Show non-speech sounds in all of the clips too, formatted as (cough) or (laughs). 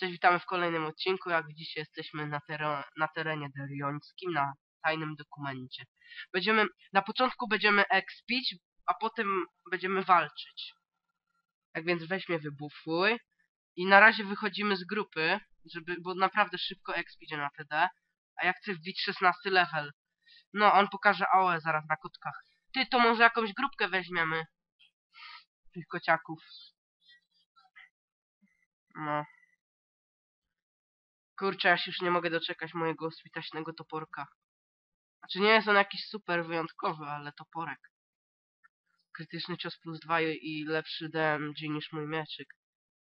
Cześć, witamy w kolejnym odcinku. Jak widzicie, jesteśmy na, tero- na terenie deriońskim, na tajnym dokumencie. Będziemy, na początku będziemy expić, a potem będziemy walczyć. Tak więc weź mnie wybufuj. I na razie wychodzimy z grupy, żeby, bo naprawdę szybko exp na TD. A ja chcę wbić 16 level. No, on pokaże AOE zaraz na kotkach. Ty, to może jakąś grupkę weźmiemy. Tych kociaków. No. Kurczę, ja się już nie mogę doczekać mojego switaśnego toporka. Znaczy nie jest on jakiś super wyjątkowy, ale toporek. Krytyczny cios plus 2 i lepszy DMG niż mój mieczyk.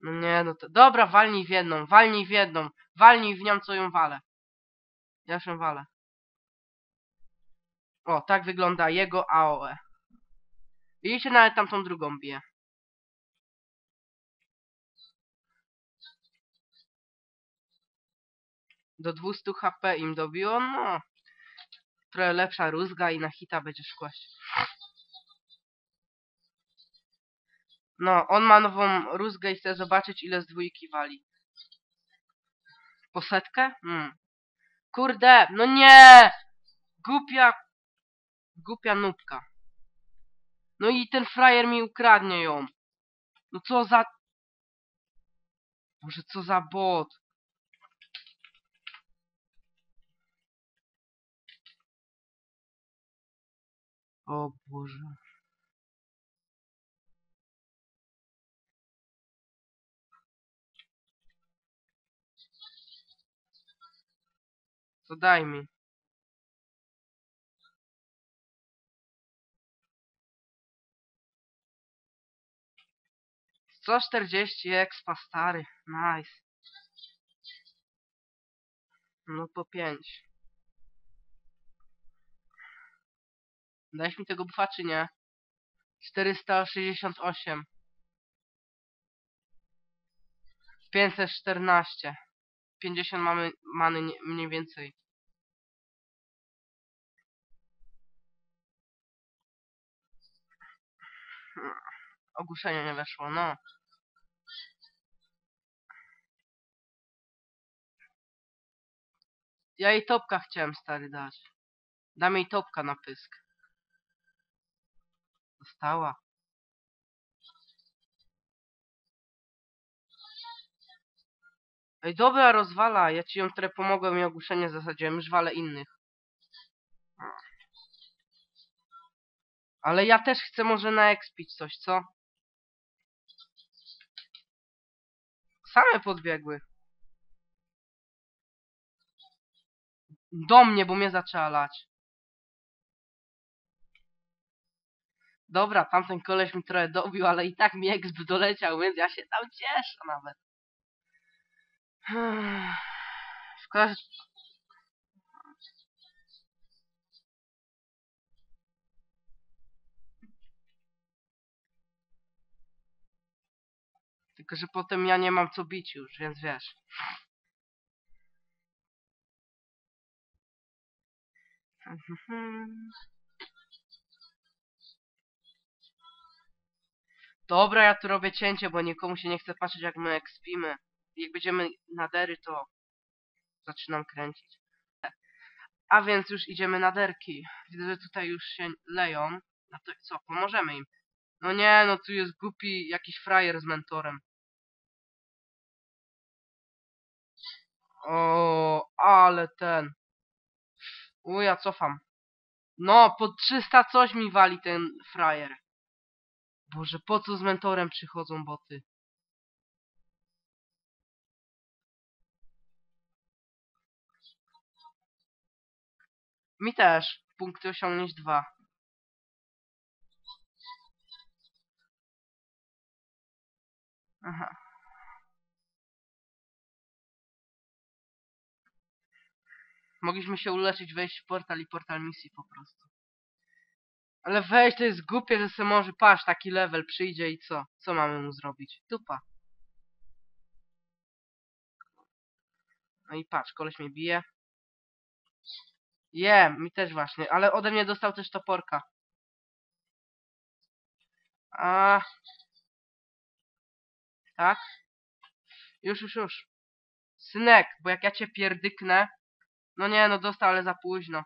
No nie, no to... Dobra, walnij w jedną, walnij w jedną. Walnij w nią, co ją walę. Ja się walę. O, tak wygląda jego AOE. Widzicie, nawet tamtą drugą bije. Do 200 HP im dobiło, no. Trochę lepsza rózga i na hita będziesz kłaść. No, on ma nową rózgę i chce zobaczyć ile z dwójki wali. Po setkę? Hmm. Kurde, no nie! Głupia... Głupia nubka. No i ten frajer mi ukradnie ją. No co za... Boże, co za bot. O Boże. To daj mi. Sto czterdzieści expa stary. Nice. No po pięć. Dajesz mi tego bufa czy nie? 468. 514. 50 mamy many nie- mniej więcej. Ogłuszenie nie weszło, no. Ja jej topka chciałem stary dać. Dam jej topka na pysk. Dostała. Ej, dobra, rozwala. Ja ci ją trochę pomogłem i ogłuszenie zasadziłem. Już walę innych. Ale ja też chcę może na expić coś, co? Same podbiegły. Do mnie, bo mnie zaczęła lać. Dobra, tamten koleś mi trochę dobił, ale i tak mi exp doleciał, więc ja się tam cieszę nawet. Szkoda, że... Tylko, że potem ja nie mam co bić już, więc wiesz. (laughs) Dobra, ja tu robię cięcie, bo nikomu się nie chce patrzeć jak my ekspimy. Jak będziemy na dery, to zaczynam kręcić. A więc już idziemy na derki. Widzę, że tutaj już się leją. No to co, pomożemy im. No nie, no tu jest głupi jakiś frajer z mentorem. O, ale ten. U, ja cofam. No, po 300 coś mi wali ten frajer. Boże, po co z mentorem przychodzą boty? Mi też. Punkty osiągnięć 2. Aha. Mogliśmy się uleczyć, wejść w portal i portal misji po prostu. Ale weź, to jest głupie, że se może, patrz, taki level przyjdzie i co? Co mamy mu zrobić? Dupa. No i patrz, koleś mnie bije. Je, mi też właśnie, ale ode mnie dostał też toporka. A. Tak? Już, już, już. Synek, bo jak ja cię pierdyknę... No nie, no dostał, ale za późno.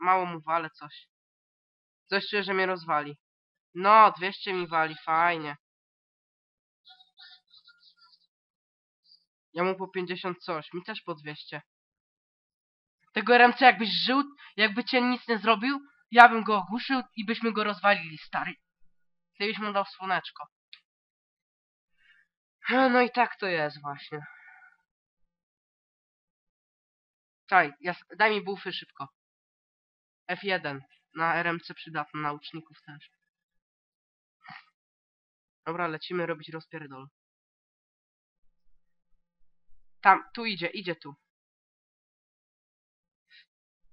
Mało mu wale coś. Coś czuję, że mnie rozwali. No, 200 mi wali, fajnie. Ja mu po 50 coś, mi też po 200. Tego RMC jakbyś żył, jakby cię nic nie zrobił, ja bym go ogłuszył i byśmy go rozwalili, stary. Ty byś mu dał słoneczko. No, i tak to jest właśnie. Ja, daj mi bufy szybko. F1. Na RMC przydatne, na uczników też. Dobra, lecimy robić rozpierdol. Tam, tu idzie, idzie tu.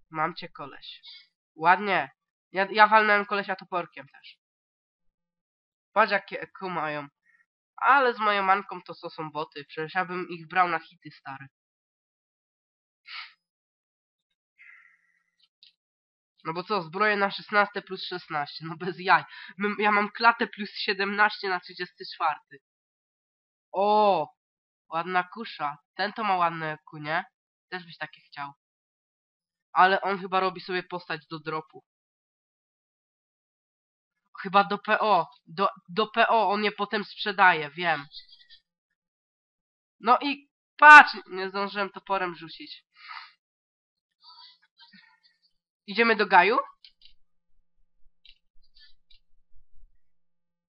Mam cię koleś. Ładnie. Ja, ja walnąłem kolesia toporkiem też. Patrz jakie EQ mają. Ale z moją manką to co są boty. Przecież ja bym ich brał na hity stare. No bo co, zbroję na 16 plus 16, no bez jaj. Ja mam klatę plus 17 na 34. O, ładna kusza. Ten to ma ładne ku, nie? Też byś takie chciał. Ale on chyba robi sobie postać do dropu. Chyba do PO. Do, do PO on je potem sprzedaje, wiem. No i patrz, nie zdążyłem toporem rzucić. Idziemy do Gaju?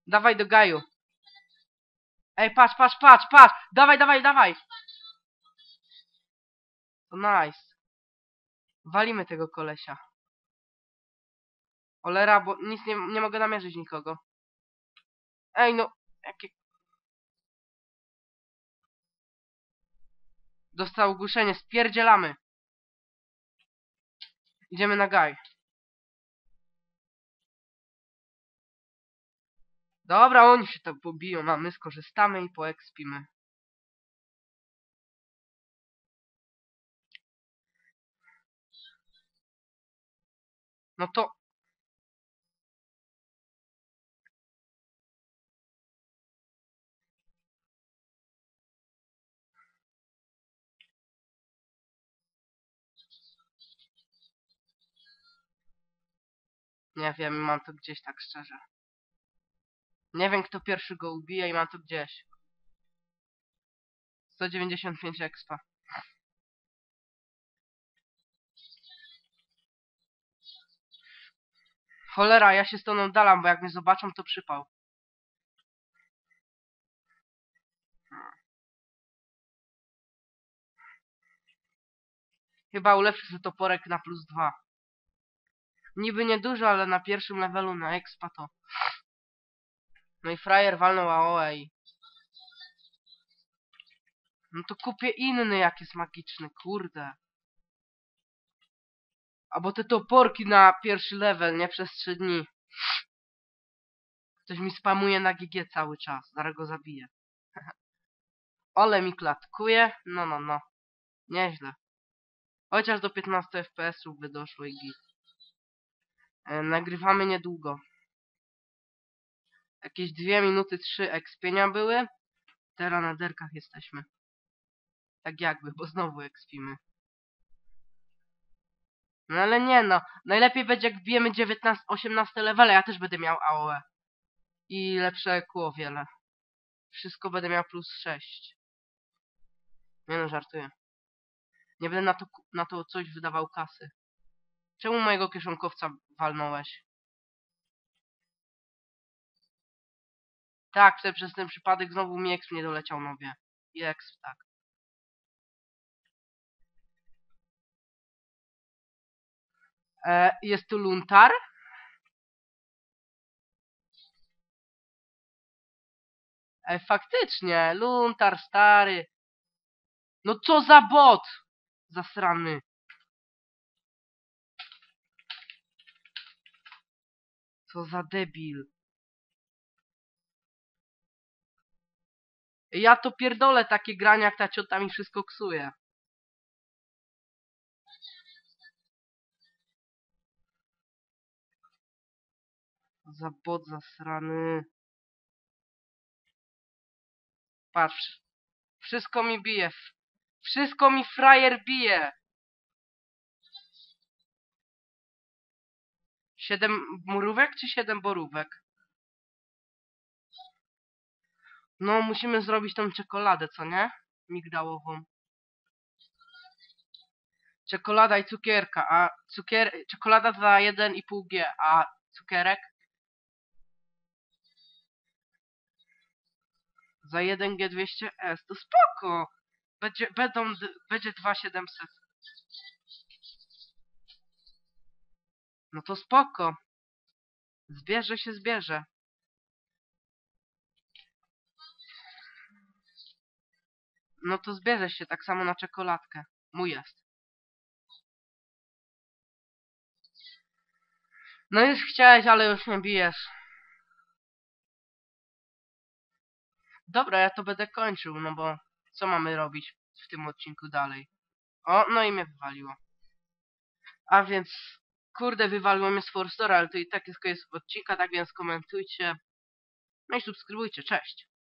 Dawaj do Gaju. Ej, patrz, patrz, patrz, patrz! Dawaj, dawaj, dawaj! To nice. Walimy tego kolesia. Olera, bo nic nie, nie mogę namierzyć nikogo. Ej, no, jakie... Dostał ogłuszenie, spierdzielamy. Idziemy na gaj. Dobra, oni się to pobiją, a my skorzystamy i poekspimy. No to... Nie wiem, mam to gdzieś tak szczerze. Nie wiem, kto pierwszy go ubije i mam to gdzieś. 195 expa. Cholera, ja się z tą oddalam, bo jak mnie zobaczą, to przypał. Chyba ulepszy toporek na plus 2. Niby niedużo, ale na pierwszym levelu na expa to. No i frajer walnął AOE. No to kupię inny jak jest magiczny, kurde. Albo te toporki na pierwszy level, nie przez 3 dni. Ktoś mi spamuje na GG cały czas, zaraz go zabiję. (laughs) Ole mi klatkuje, no no no. Nieźle. Chociaż do 15 FPS-ów by doszło i git. E, nagrywamy niedługo. Jakieś 2 minuty 3 ekspienia były. Teraz na derkach jesteśmy. Tak jakby, bo znowu ekspimy. No ale nie no. Najlepiej będzie jak wbijemy 19, 18 levele. Ja też będę miał AOE. I lepsze kół o wiele. Wszystko będę miał plus 6. Nie no, żartuję. Nie będę na to, na to coś wydawał kasy. Czemu mojego kieszonkowca walnąłeś? Tak, wtedy przez ten przypadek znowu mi exp nie doleciał, no wie. I tak. E, jest tu Luntar? E, faktycznie, Luntar stary. No co za bot! Zasrany. Co za debil. Ja to pierdolę takie grania, jak ta ciota mi wszystko ksuje. Za bot zasrany. Patrz. Wszystko mi bije. Wszystko mi frajer bije. Siedem murówek czy siedem borówek? No, musimy zrobić tą czekoladę, co nie? Migdałową. Czekolada i cukierka, a cukier... Czekolada za 1,5 G, a cukierek? Za 1G 200S, to spoko! Będzie, będą, będzie 2700. No to spoko. Zbierze się, zbierze. No to zbierze się tak samo na czekoladkę. Mój jest. No już chciałeś, ale już nie bijesz. Dobra, ja to będę kończył, no bo co mamy robić w tym odcinku dalej? O, no i mnie wywaliło. A więc, kurde, wywaliło mnie z Forstore, ale to i tak jest koniec odcinka, tak więc komentujcie. No i subskrybujcie, cześć.